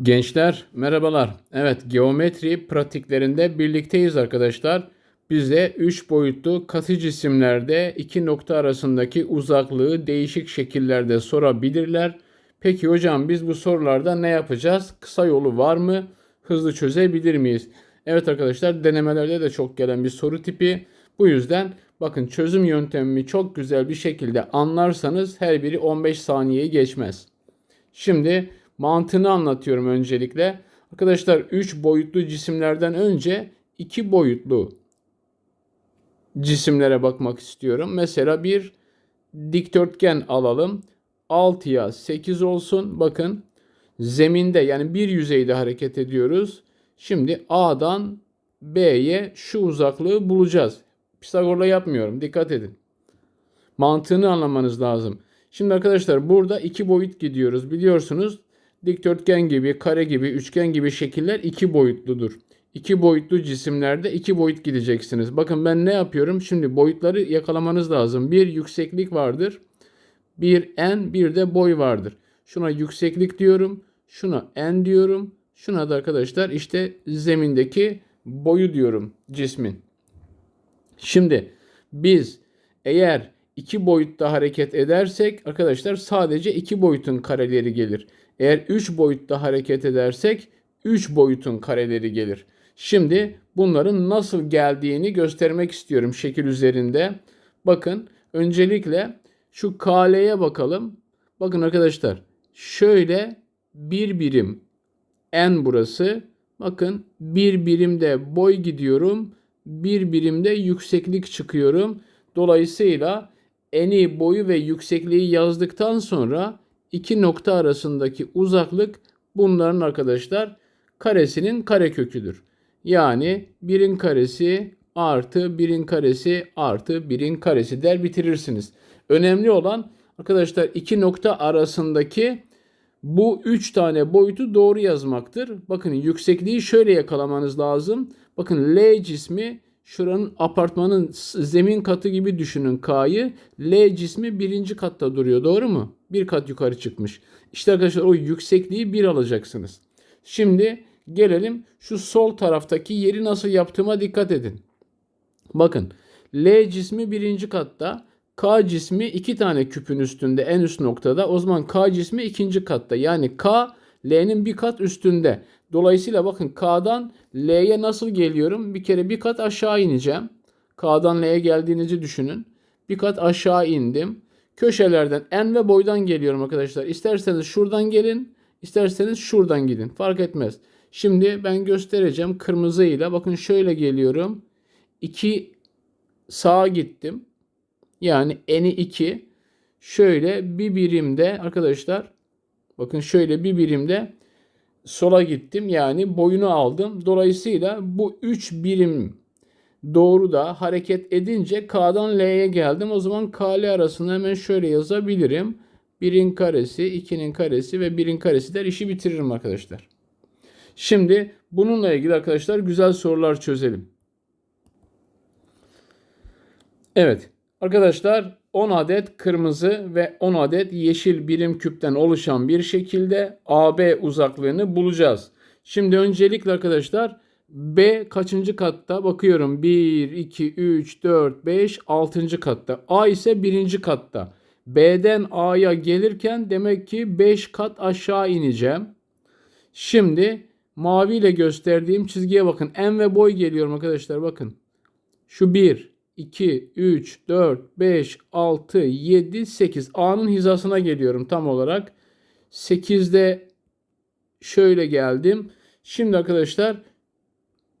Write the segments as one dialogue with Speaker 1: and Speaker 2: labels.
Speaker 1: Gençler merhabalar. Evet geometri pratiklerinde birlikteyiz arkadaşlar. Bize 3 boyutlu katı cisimlerde iki nokta arasındaki uzaklığı değişik şekillerde sorabilirler. Peki hocam biz bu sorularda ne yapacağız? Kısa yolu var mı? Hızlı çözebilir miyiz? Evet arkadaşlar denemelerde de çok gelen bir soru tipi. Bu yüzden bakın çözüm yöntemimi çok güzel bir şekilde anlarsanız her biri 15 saniyeyi geçmez. Şimdi mantığını anlatıyorum öncelikle. Arkadaşlar 3 boyutlu cisimlerden önce 2 boyutlu cisimlere bakmak istiyorum. Mesela bir dikdörtgen alalım. 6'ya 8 olsun. Bakın zeminde yani bir yüzeyde hareket ediyoruz. Şimdi A'dan B'ye şu uzaklığı bulacağız. Pisagor'la yapmıyorum. Dikkat edin. Mantığını anlamanız lazım. Şimdi arkadaşlar burada iki boyut gidiyoruz. Biliyorsunuz dikdörtgen gibi, kare gibi, üçgen gibi şekiller iki boyutludur. İki boyutlu cisimlerde iki boyut gideceksiniz. Bakın ben ne yapıyorum? Şimdi boyutları yakalamanız lazım. Bir yükseklik vardır. Bir en, bir de boy vardır. Şuna yükseklik diyorum. Şuna en diyorum. Şuna da arkadaşlar işte zemindeki boyu diyorum cismin. Şimdi biz eğer iki boyutta hareket edersek arkadaşlar sadece iki boyutun kareleri gelir. Eğer üç boyutta hareket edersek üç boyutun kareleri gelir. Şimdi bunların nasıl geldiğini göstermek istiyorum şekil üzerinde. Bakın öncelikle şu KL'ye bakalım. Bakın arkadaşlar şöyle bir birim n burası. Bakın bir birimde boy gidiyorum. Bir birimde yükseklik çıkıyorum. Dolayısıyla eni, boyu ve yüksekliği yazdıktan sonra iki nokta arasındaki uzaklık bunların arkadaşlar karesinin kareköküdür. Yani birin karesi artı birin karesi artı birin karesi der bitirirsiniz. Önemli olan arkadaşlar iki nokta arasındaki bu üç tane boyutu doğru yazmaktır. Bakın yüksekliği şöyle yakalamanız lazım. Bakın L cismi şuranın apartmanın zemin katı gibi düşünün K'yı. L cismi birinci katta duruyor doğru mu? Bir kat yukarı çıkmış. İşte arkadaşlar o yüksekliği bir alacaksınız. Şimdi gelelim şu sol taraftaki yeri nasıl yaptığıma dikkat edin. Bakın L cismi birinci katta. K cismi iki tane küpün üstünde en üst noktada. O zaman K cismi ikinci katta. Yani K L'nin bir kat üstünde. Dolayısıyla bakın K'dan L'ye nasıl geliyorum? Bir kere bir kat aşağı ineceğim. K'dan L'ye geldiğinizi düşünün. Bir kat aşağı indim. Köşelerden en ve boydan geliyorum arkadaşlar. İsterseniz şuradan gelin, isterseniz şuradan gidin. Fark etmez. Şimdi ben göstereceğim kırmızıyla. Bakın şöyle geliyorum. 2 sağa gittim. Yani eni 2. Şöyle bir birimde arkadaşlar bakın şöyle bir birimde sola gittim. Yani boyunu aldım. Dolayısıyla bu 3 birim doğru da hareket edince K'dan L'ye geldim. O zaman KL arasında hemen şöyle yazabilirim. 1'in karesi, 2'nin karesi ve 1'in karesi der işi bitiririm arkadaşlar. Şimdi bununla ilgili arkadaşlar güzel sorular çözelim. Evet arkadaşlar 10 adet kırmızı ve 10 adet yeşil birim küpten oluşan bir şekilde AB uzaklığını bulacağız. Şimdi öncelikle arkadaşlar B kaçıncı katta? Bakıyorum 1, 2, 3, 4, 5, 6. katta. A ise 1. katta. B'den A'ya gelirken demek ki 5 kat aşağı ineceğim. Şimdi mavi ile gösterdiğim çizgiye bakın. En ve boy geliyorum arkadaşlar bakın. Şu 1, 2, 3, 4, 5, 6, 7, 8. A'nın hizasına geliyorum tam olarak. 8'de şöyle geldim. Şimdi arkadaşlar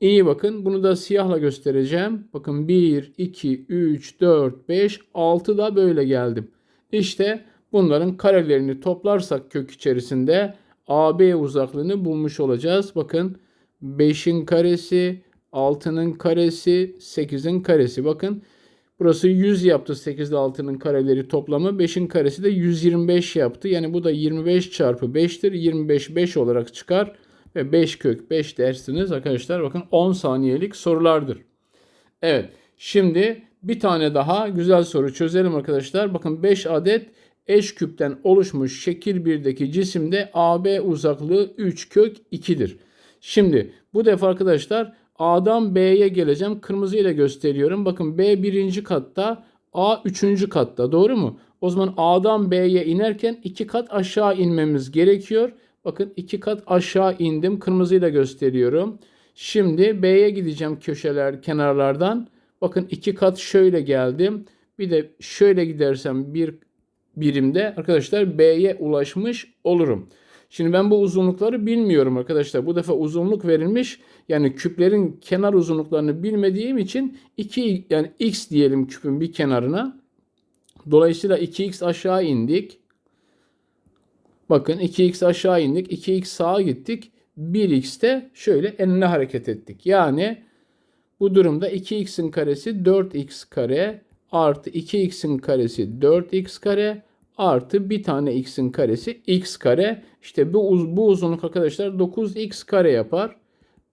Speaker 1: iyi bakın. Bunu da siyahla göstereceğim. Bakın 1, 2, 3, 4, 5, 6 da böyle geldim. İşte bunların karelerini toplarsak kök içerisinde AB uzaklığını bulmuş olacağız. Bakın 5'in karesi, 6'nın karesi, 8'in karesi. Bakın burası 100 yaptı 8 ile 6'nın kareleri toplamı. 5'in karesi de 125 yaptı. Yani bu da 25 çarpı 5'tir. 25 5 olarak çıkar. Ve 5 kök 5 dersiniz arkadaşlar. Bakın 10 saniyelik sorulardır. Evet. Şimdi bir tane daha güzel soru çözelim arkadaşlar. Bakın 5 adet eş küpten oluşmuş şekil 1'deki cisimde AB uzaklığı 3 kök 2'dir. Şimdi bu defa arkadaşlar A'dan B'ye geleceğim. Kırmızı ile gösteriyorum. Bakın B birinci katta, A üçüncü katta. Doğru mu? O zaman A'dan B'ye inerken iki kat aşağı inmemiz gerekiyor. Bakın iki kat aşağı indim. Kırmızıyla gösteriyorum. Şimdi B'ye gideceğim köşeler, kenarlardan. Bakın iki kat şöyle geldim. Bir de şöyle gidersem bir birimde arkadaşlar B'ye ulaşmış olurum. Şimdi ben bu uzunlukları bilmiyorum arkadaşlar. Bu defa uzunluk verilmiş. Yani küplerin kenar uzunluklarını bilmediğim için 2 yani x diyelim küpün bir kenarına. Dolayısıyla 2x aşağı indik. Bakın 2x aşağı indik. 2x sağa gittik. 1x de şöyle enine hareket ettik. Yani bu durumda 2x'in karesi 4x kare artı 2x'in karesi 4x kare artı bir tane x'in karesi x kare. İşte bu, uz bu uzunluk arkadaşlar 9x kare yapar.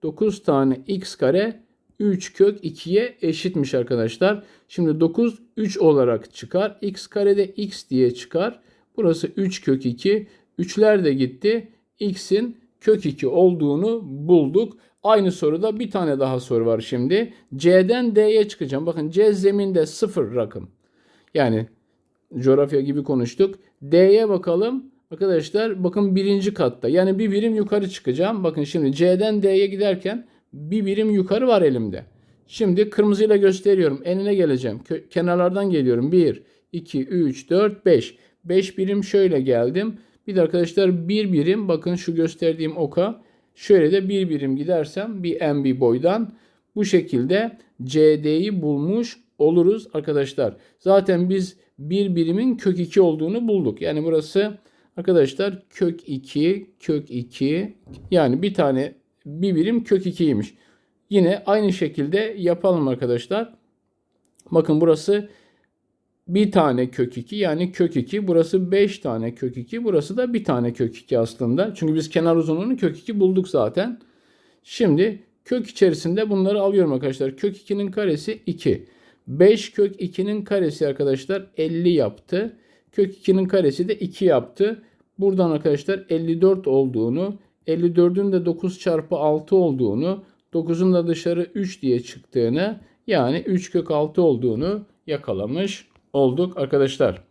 Speaker 1: 9 tane x kare 3 kök 2'ye eşitmiş arkadaşlar. Şimdi 9 3 olarak çıkar. x kare de x diye çıkar. Burası 3 kök 2. 3'ler de gitti. x'in kök 2 olduğunu bulduk. Aynı soruda bir tane daha soru var şimdi. C'den D'ye çıkacağım. Bakın C zeminde 0 rakım. Yani coğrafya gibi konuştuk. D'ye bakalım. Arkadaşlar bakın birinci katta. Yani bir birim yukarı çıkacağım. Bakın şimdi C'den D'ye giderken bir birim yukarı var elimde. Şimdi kırmızıyla gösteriyorum. Enine geleceğim. Kenarlardan geliyorum. 1, 2, 3, 4, 5. 5 birim şöyle geldim. Bir de arkadaşlar bir birim bakın şu gösterdiğim oka. Şöyle de bir birim gidersem bir MB boydan bu şekilde CD'yi bulmuş oluruz arkadaşlar. Zaten biz bir birimin kök 2 olduğunu bulduk. Yani burası arkadaşlar kök 2, kök 2 yani bir tane bir birim kök 2'ymiş. Yine aynı şekilde yapalım arkadaşlar. Bakın burası bir tane kök 2 yani kök 2. Burası 5 tane kök 2. Burası da bir tane kök 2 aslında. Çünkü biz kenar uzunluğunu kök 2 bulduk zaten. Şimdi kök içerisinde bunları alıyorum arkadaşlar. Kök 2'nin karesi 2. 5 kök 2'nin karesi arkadaşlar 50 yaptı. Kök 2'nin karesi de 2 yaptı. Buradan arkadaşlar 54 olduğunu, 54'ün de 9 çarpı 6 olduğunu, 9'un da dışarı 3 diye çıktığını yani 3 kök 6 olduğunu yakalamış olduk arkadaşlar.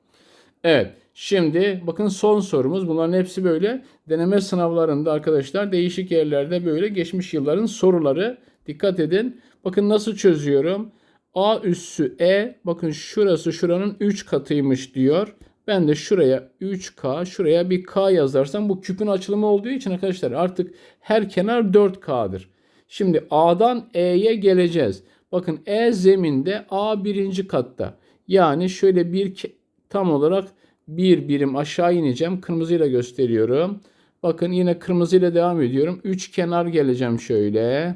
Speaker 1: Evet şimdi bakın son sorumuz bunların hepsi böyle deneme sınavlarında arkadaşlar değişik yerlerde böyle geçmiş yılların soruları dikkat edin. Bakın nasıl çözüyorum. A üssü E bakın şurası şuranın 3 katıymış diyor. Ben de şuraya 3K şuraya bir K yazarsam bu küpün açılımı olduğu için arkadaşlar artık her kenar 4K'dır. Şimdi A'dan E'ye geleceğiz. Bakın E zeminde A birinci katta. Yani şöyle bir tam olarak bir birim aşağı ineceğim. Kırmızıyla gösteriyorum. Bakın yine kırmızıyla devam ediyorum. 3 kenar geleceğim şöyle.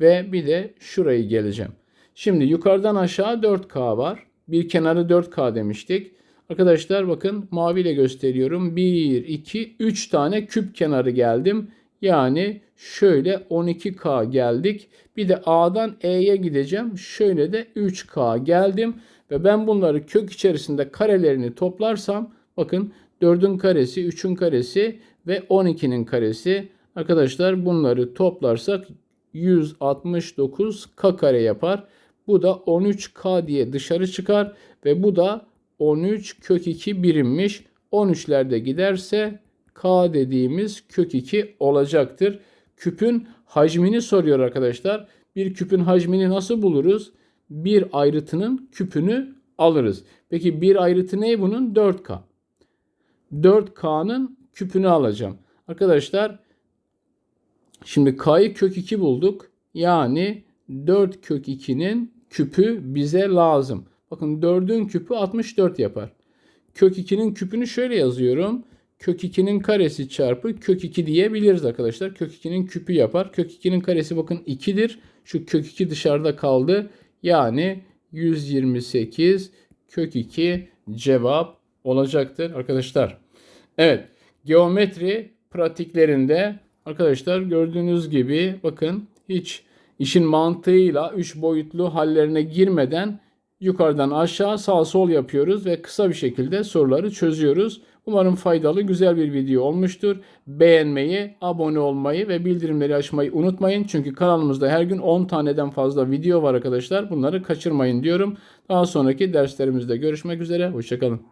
Speaker 1: Ve bir de şurayı geleceğim. Şimdi yukarıdan aşağı 4K var. Bir kenarı 4K demiştik. Arkadaşlar bakın maviyle gösteriyorum. 1, 2, 3 tane küp kenarı geldim. Yani şöyle 12K geldik. Bir de A'dan E'ye gideceğim. Şöyle de 3K geldim. Ve ben bunları kök içerisinde karelerini toplarsam bakın 4'ün karesi, 3'ün karesi ve 12'nin karesi. Arkadaşlar bunları toplarsak 169 k kare yapar. Bu da 13k diye dışarı çıkar ve bu da 13 kök 2 birimmiş. 13'lerde giderse k dediğimiz kök 2 olacaktır. Küpün hacmini soruyor arkadaşlar. Bir küpün hacmini nasıl buluruz? Bir ayrıtının küpünü alırız. Peki bir ayrıtı ne bunun? 4k. 4k'nın küpünü alacağım. Arkadaşlar şimdi k'yı kök 2 bulduk. Yani 4 kök 2'nin küpü bize lazım. Bakın 4'ün küpü 64 yapar. Kök 2'nin küpünü şöyle yazıyorum. Kök 2'nin karesi çarpı kök 2 diyebiliriz arkadaşlar. Kök 2'nin küpü yapar. Kök 2'nin karesi bakın 2'dir. Şu kök 2 dışarıda kaldı. Yani 128 kök 2 cevap olacaktır arkadaşlar. Evet geometri pratiklerinde arkadaşlar gördüğünüz gibi bakın hiç işin mantığıyla 3 boyutlu hallerine girmeden yukarıdan aşağı sağ sol yapıyoruz ve kısa bir şekilde soruları çözüyoruz. Umarım faydalı güzel bir video olmuştur. Beğenmeyi, abone olmayı ve bildirimleri açmayı unutmayın. Çünkü kanalımızda her gün 10 taneden fazla video var arkadaşlar. Bunları kaçırmayın diyorum. Daha sonraki derslerimizde görüşmek üzere. Hoşçakalın.